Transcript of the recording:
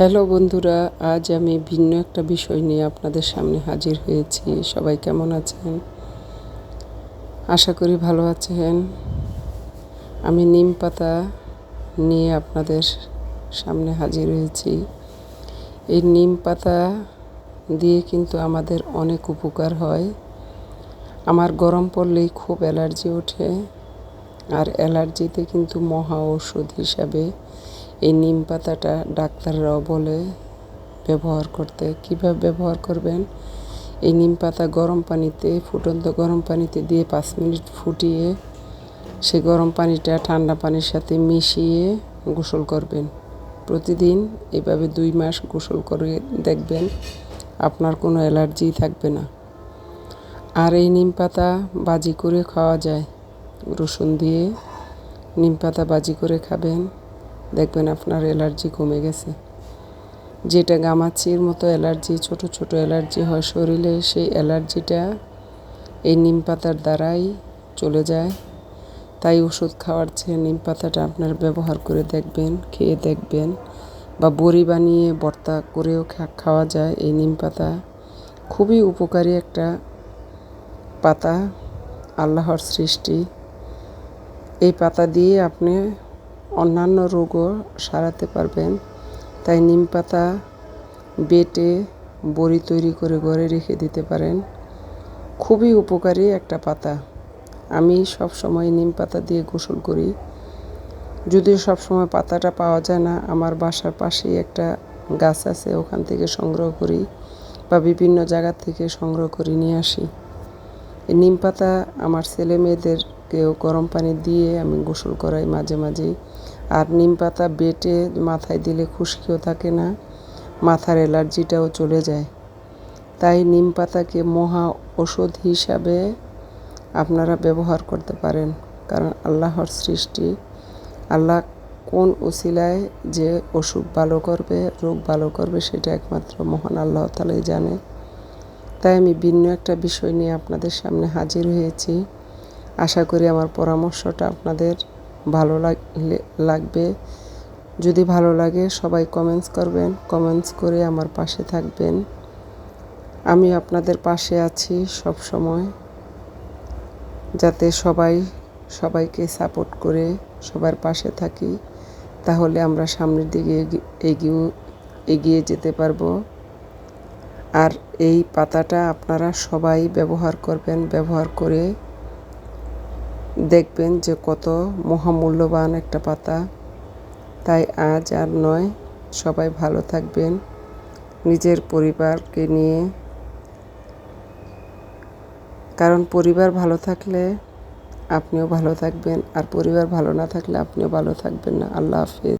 Hello বন্ধুরা, আজ আমি ভিন্ন একটা বিষয় নিয়ে আপনাদের সামনে হাজির হয়েছি। সবাই কেমন আছেন? আশা করি ভালো আছেন। আমি নিম পাতা নিয়ে আপনাদের সামনে হাজির হয়েছি। এই নিম পাতা দিয়ে কিন্তু আমাদের অনেক উপকার হয়। আমার গরম পড়লেই খুব অ্যালার্জি ওঠে। আর অ্যালার্জিতে কিন্তু মহা ঔষধ হিসাবে এই নিম পাতাটা ডাক্তাররাও বলে ব্যবহার করতে। কীভাবে ব্যবহার করবেন? এই নিম পাতা গরম পানিতে, ফুটন্ত গরম পানিতে দিয়ে পাঁচ মিনিট ফুটিয়ে সেই গরম পানিটা ঠান্ডা পানির সাথে মিশিয়ে গোসল করবেন। প্রতিদিন এভাবে দুই মাস গোসল করে দেখবেন আপনার কোনো অ্যালার্জি থাকবে না। আর এই নিম পাতা বাজি করে খাওয়া যায়। রসুন দিয়ে নিম পাতা বাজি করে খাবেন। দেখবেন আপনার অ্যালার্জি কমে গেছে। যেটা গামাচির মতো অ্যালার্জি, ছোট ছোট অ্যালার্জি হয় শরীরে, সেই অ্যালার্জিটা এই নিম পাতার দ্বারাই চলে যায়। তাই ওষুধ খাওয়ার চেয়ে নিম পাতাটা আপনার ব্যবহার করে দেখবেন, খেয়ে দেখবেন বা বড়ি বানিয়ে ভর্তা করেও খাওয়া যায়। এই নিম পাতা খুবই উপকারী একটা পাতা, আল্লাহর সৃষ্টি। এই পাতা দিয়ে আপনি অন্যান্য রোগও সারাতে পারবেন। তাই নিম পাতা বেটে বড়ি তৈরি করে ঘরে রেখে দিতে পারেন। খুবই উপকারী একটা পাতা। আমি সব সময় নিম পাতা দিয়ে গোসল করি। যদিও সব সময় পাতাটা পাওয়া যায় না, আমার বাসার পাশেই একটা গাছ আছে, ওখান থেকে সংগ্রহ করি বা বিভিন্ন জায়গা থেকে সংগ্রহ করে নিয়ে আসি। নিম পাতা আমার ছেলে মেয়েদেরকেও গরম পানি দিয়ে আমি গোসল করাই মাঝে মাঝেই আর নিম পাতা বেটে মাথায় দিলে খুশকিও থাকে না, মাথার অ্যালার্জিটাও চলে যায়। তাই নিম পাতাকে মহা ওষুধ হিসাবে আপনারা ব্যবহার করতে পারেন, কারণ আল্লাহর সৃষ্টি। আল্লাহ কোন ওসিলায় যে অসুখ ভালো করবে, রোগ ভালো করবে, সেটা একমাত্র মহান আল্লাহ তালাই জানে। তাই আমি ভিন্ন একটা বিষয় নিয়ে আপনাদের সামনে হাজির হয়েছি। আশা করি আমার পরামর্শটা আপনাদের ভালো লাগবে। যদি ভালো লাগে সবাই কমেন্টস করবেন কমেন্টস করে আমার পাশে থাকবেন। আমি আপনাদের পাশে আছি সব সময়। যাতে সবাই, সবাইকে সাপোর্ট করে সবার পাশে থাকি, তাহলে আমরা সামনের দিকে এগিয়ে এগিয়ে যেতে পারব। আর এই পাতাটা আপনারা সবাই ব্যবহার করবেন, ব্যবহার করে দেখবেন যে কত মহামূল্যবান একটা পাতা। তাই আজ আর নয়, সবাই ভালো থাকবেন। নিজের পরিবারকে নিয়ে। কারণ পরিবার ভালো থাকলে আপনিও ভালো থাকবেন আর পরিবার ভালো না থাকলে আপনিও ভালো থাকবেন না। আল্লাহ হাফিজ।